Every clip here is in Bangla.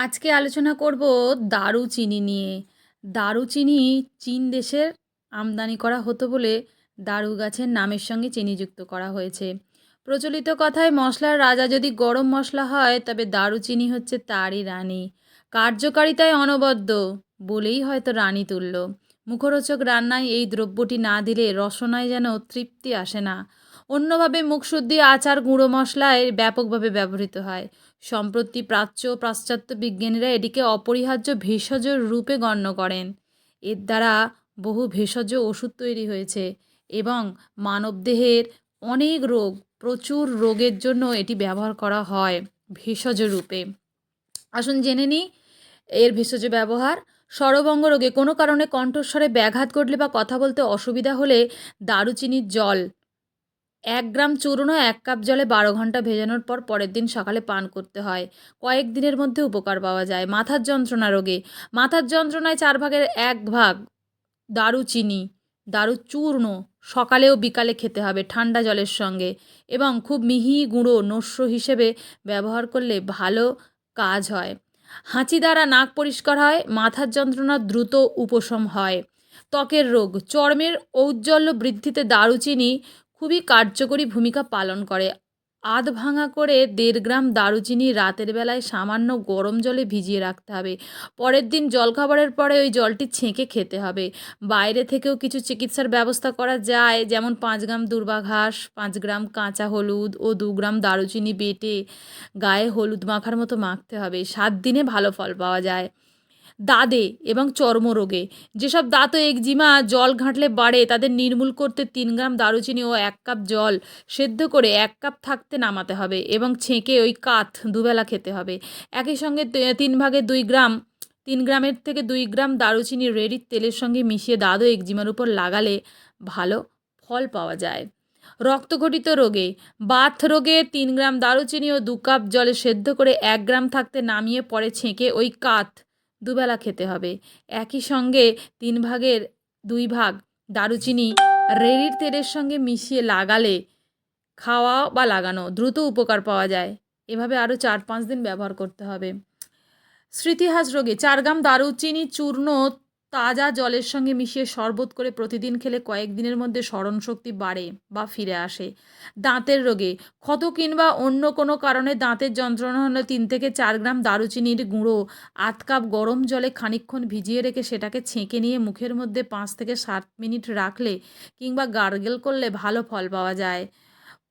আজকে আলোচনা করব দারুচিনি নিয়ে। দারুচিনি চীন দেশের আমদানি করা হতো বলে দারু গাছের নামের সঙ্গে চিনি যুক্ত করা হয়েছে। প্রচলিত কথায় মশলার রাজা যদি গরম মশলা হয়, তবে দারুচিনি হচ্ছে তারই রানী। কার্যকারিতায় অনবদ্য বলেই হয়তো রানী তুল্য। মুখরোচক রান্নায় এই দ্রব্যটি না দিলে রসনায় যেন তৃপ্তি আসে না। অন্যভাবে মুখশুদ্ধি আচার গুঁড়ো মশলায় ব্যাপকভাবে ব্যবহৃত হয়। সম্প্রতি প্রাচ্য ও পাশ্চাত্য বিজ্ঞানীরা এটিকে অপরিহার্য ভেষজ রূপে গণ্য করেন। এর দ্বারা বহু ভেষজ ওষুধ তৈরি হয়েছে এবং মানবদেহের অনেক রোগ, প্রচুর রোগের জন্য এটি ব্যবহার করা হয় ভেষজ রূপে। আসুন জেনে নিই, এর ভেষজ ব্যবহার স্বরভঙ্গ রোগে কোনো কারণে কণ্ঠস্বরে ব্যাঘাত ঘটলে বা কথা বলতে অসুবিধা হলে দারুচিনির জল এক গ্রাম চূর্ণ এক কাপ জলে বারো ঘণ্টা ভেজানোর পর পরের দিন সকালে পান করতে হয়। কয়েক দিনের মধ্যে উপকার পাওয়া যায়। মাথার যন্ত্রণা রোগে। মাথার যন্ত্রণায় চার ভাগের এক ভাগ দারুচিনি দারু চূর্ণ সকালে ও বিকালে খেতে হবে ঠান্ডা জলের সঙ্গে এবং খুব মিহি গুঁড়ো নস্য হিসেবে ব্যবহার করলে ভালো কাজ হয়। হাঁচি দ্বারা নাক পরিষ্কার হয়, মাথার যন্ত্রণা দ্রুত উপশম হয়। ত্বকের রোগ। চর্মের ঔজ্জ্বল্য বৃদ্ধিতে দারুচিনি খুবই কার্যকরী ভূমিকা পালন করে। আধ ভাঙা করে দেড় গ্রাম দারুচিনি রাতের বেলায় সামান্য গরম জলে ভিজিয়ে রাখতে হবে। পরের দিন জলখাবারের পরে ওই জলটি ছেঁকে খেতে হবে। বাইরে থেকেও কিছু চিকিৎসার ব্যবস্থা করা যায়, যেমন পাঁচ গ্রাম দুর্বা ঘাস পাঁচ গ্রাম কাঁচা হলুদ ও দু গ্রাম দারুচিনি বেটে গায়ে হলুদ মাখার মতো মাখতে হবে। সাত দিনে ভালো ফল পাওয়া যায়। দাদে এবং চর্মরোগে। যেসব দাঁত একজিমা জল ঘাঁটলে বাড়ে, তাদের নির্মূল করতে তিন গ্রাম দারুচিনি ও এক কাপ জল সেদ্ধ করে এক কাপ থাকতে নামাতে হবে এবং ছেঁকে ওই কাঠ দুবেলা খেতে হবে। একই সঙ্গে তিন ভাগে দুই গ্রাম, তিন গ্রামের থেকে দুই গ্রাম দারুচিনি রেডির তেলের সঙ্গে মিশিয়ে ও একজিমার উপর লাগালে ভালো ফল পাওয়া যায়। রক্তঘটিত রোগে বাথ রোগে তিন গ্রাম দারুচিনি ও দু কাপ জলে সেদ্ধ করে এক গ্রাম থাকতে নামিয়ে পরে ছেঁকে ওই কাঠ দুবেলা খেতে হবে। একই সঙ্গে তিন ভাগের দুই ভাগ দারুচিনি রেড়ির তেলের সঙ্গে মিশিয়ে লাগালে খাওয়া বা লাগানো দ্রুত উপকার পাওয়া যায়। এভাবে আরও চার পাঁচ দিন ব্যবহার করতে হবে। স্মৃতিহাস রোগে চার গ্রাম দারুচিনি চূর্ণ তাজা জলের সঙ্গে মিশিয়ে শরবত করে প্রতিদিন খেলে কয়েকদিনের মধ্যে স্মরণশক্তি বাড়ে বা ফিরে আসে। দাঁতের রোগে ক্ষত কিংবা অন্য কোনো কারণে দাঁতের যন্ত্রণা হলে তিন থেকে চার গ্রাম দারুচিনির গুঁড়ো, আধ কাপ গরম জলে খানিক্ষণ ভিজিয়ে রেখে সেটাকে ছেঁকে নিয়ে মুখের মধ্যে পাঁচ থেকে সাত মিনিট রাখলে কিংবা গার্গেল করলে ভালো ফল পাওয়া যায়।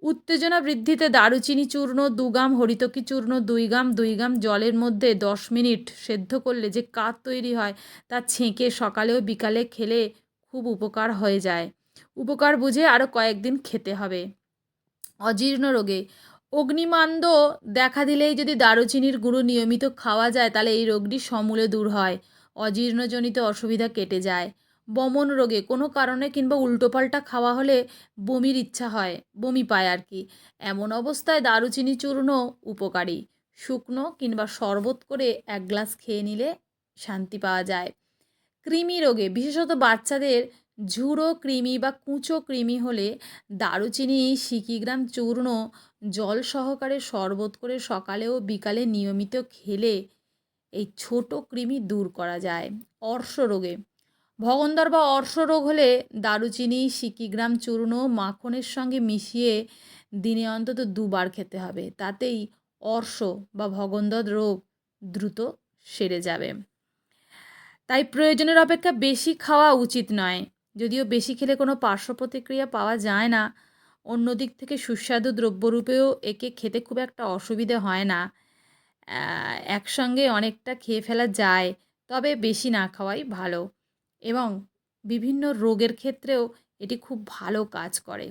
উত্তেজনা বৃদ্ধিতে দারুচিনি চূর্ণ, দু গ্রাম হরিতকি চূর্ণ, দুই গাম দুই গাম জলের মধ্যে দশ মিনিট সেদ্ধ করলে যে কাত তৈরি হয় তা ছেঁকে সকালে ও বিকালে খেলে খুব উপকার হয়ে যায়। উপকার বুঝে আরও কয়েকদিন খেতে হবে। অজীর্ণ রোগে। অগ্নিমান্দ দেখা দিলেই যদি দারুচিনির গুঁড়ো নিয়মিত খাওয়া যায় তাহলে এই রোগটি সমূলে দূর হয়। অজীর্ণজনিত অসুবিধা কেটে যায়। বমন রোগে, কোনো কারণে কিংবা উল্টোপাল্টা খাওয়া হলে বমির ইচ্ছা হয়, বমি পায় আর কি। এমন অবস্থায় দারুচিনি চূর্ণ উপকারী। শুকনো কিংবা শরবত করে এক গ্লাস খেয়ে নিলে শান্তি পাওয়া যায়। কৃমি রোগে, বিশেষত বাচ্চাদের ঝুড়ো কৃমি বা কুঁচো কৃমি হলে দারুচিনি সিকিগ্রাম চূর্ণ, জল সহকারে শরবত করে সকালে ও বিকালে নিয়মিত খেলে এই ছোট কৃমি দূর করা যায়। অর্শ রোগে ভগন্দর বা অর্শরোগ হলে দারুচিনি, সিকিগ্রাম, চূর্ণ, মাখনের সঙ্গে মিশিয়ে দিনে অন্তত দুবার খেতে হবে। তাতেই অর্শ বা ভগন্দর রোগ দ্রুত সেরে যাবে। তাই প্রয়োজনের অপেক্ষা বেশি খাওয়া উচিত নয়। যদিও বেশি খেলে কোনো পার্শ্ব প্রতিক্রিয়া পাওয়া যায় না, অন্য দিক থেকে সুস্বাদু দ্রব্যরূপেও একে খেতে খুব একটা অসুবিধে হয় না। একসঙ্গে অনেকটা খেয়ে ফেলা যায়, তবে বেশি না খাওয়াই ভালো। এবং বিভিন্ন রোগের ক্ষেত্রেও এটি খুব ভালো কাজ করে।